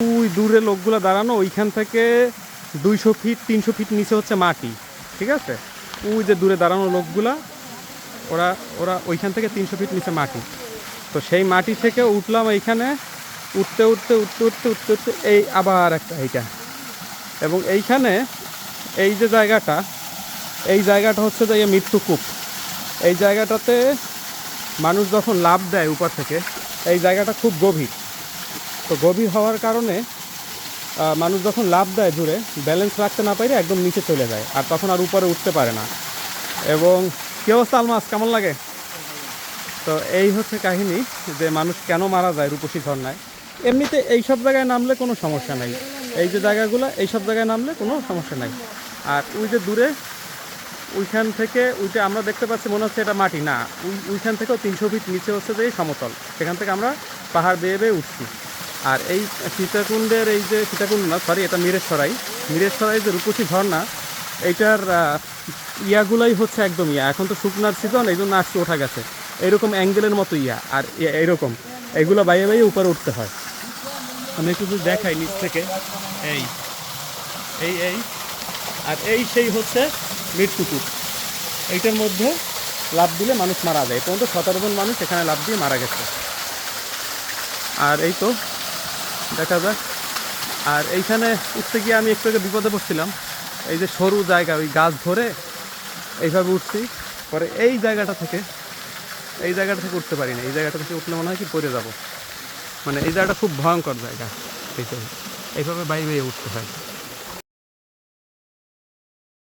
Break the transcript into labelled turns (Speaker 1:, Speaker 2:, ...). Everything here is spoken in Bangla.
Speaker 1: ওই দূরে লোকগুলো দাঁড়ানো, ওইখান থেকে দুইশো ফিট, তিনশো ফিট নিচে হচ্ছে মাটি, ঠিক আছে? ওই যে দূরে দাঁড়ানো লোকগুলা, ওরা ওরা ওইখান থেকে তিনশো ফিট নিচে মাটি। তো সেই মাটি থেকে উঠলাম এইখানে, উঠতে উঠতে উঠতে উঠতে উঠতে উঠতে, এই আবার একটা এইটা। এবং এইখানে এই যে জায়গাটা, এই জায়গাটা হচ্ছে যে এই মৃত্যুকূপ এই জায়গাটাতে মানুষ যখন লাভ দেয় উপর থেকে, এই জায়গাটা খুব গভীর। তো গভীর হওয়ার কারণে মানুষ যখন লাভ দেয় দূরে ব্যালেন্স রাখতে না পারে একদম নিচে চলে যায়, আর তখন আর উপরে উঠতে পারে না। এবং কী অবস্থা আলমাস? কেমন লাগে? তো এই হচ্ছে কাহিনী যে মানুষ কেন মারা যায় রূপসী ঝর্ণায়। এমনিতে এই সব জায়গায় নামলে কোনো সমস্যা নাই। এই যে জায়গাগুলো, এই সব জায়গায় নামলে কোনো সমস্যা নাই। আর ওই যে দূরে, ওইখান থেকে ওইটা আমরা দেখতে পাচ্ছি, মনে হচ্ছে এটা মাটি। না ওইখান থেকেও তিনশো ফিট নিচে হচ্ছে যে সমতল। সেখান থেকে আমরা পাহাড় বেয়ে বেয়ে উঠছি। আর এই সীতাকুণ্ডের এই যে সীতাকুণ্ড না সরি এটা মিরেশ্বরাই। মিরেশ্বরাই যে রূপসী ঝর্ণা এইটার ইয়াগুলাই হচ্ছে একদম ইয়া। এখন তো শুকনার সিজন এই জন্য আসছে ওঠা গেছে। এইরকম অ্যাঙ্গেলের মতো ইয়া, আর এইরকম। এইগুলো বাইয়ে বাইয়ে উপরে উঠতে হয়। আমি একটু দেখাই নিচ থেকে। এই এই এই। আর এই সেই হচ্ছে মৃত্যুকূপ এইটার মধ্যে লাভ দিলে মানুষ মারা যায়। পর্যন্ত সতেরো জন মানুষ এখানে লাভ দিয়ে মারা গেছে। আর এই তো দেখা যাক। আর এইখানে উঠতে গিয়ে আমি একটু আগে বিপদে পড়ছিলাম। এই যে সরু জায়গা, ওই গাছ ধরে এইভাবে উঠছি। পরে এই জায়গাটা থেকে, এই জায়গাটা থেকে উঠতে পারি না এই জায়গাটা থেকে উঠলে মনে হয় কি পড়ে যাব। মানে এই জায়গাটা খুব ভয়ঙ্কর জায়গা। এইভাবে এইভাবে বাইরে উঠতে হয়।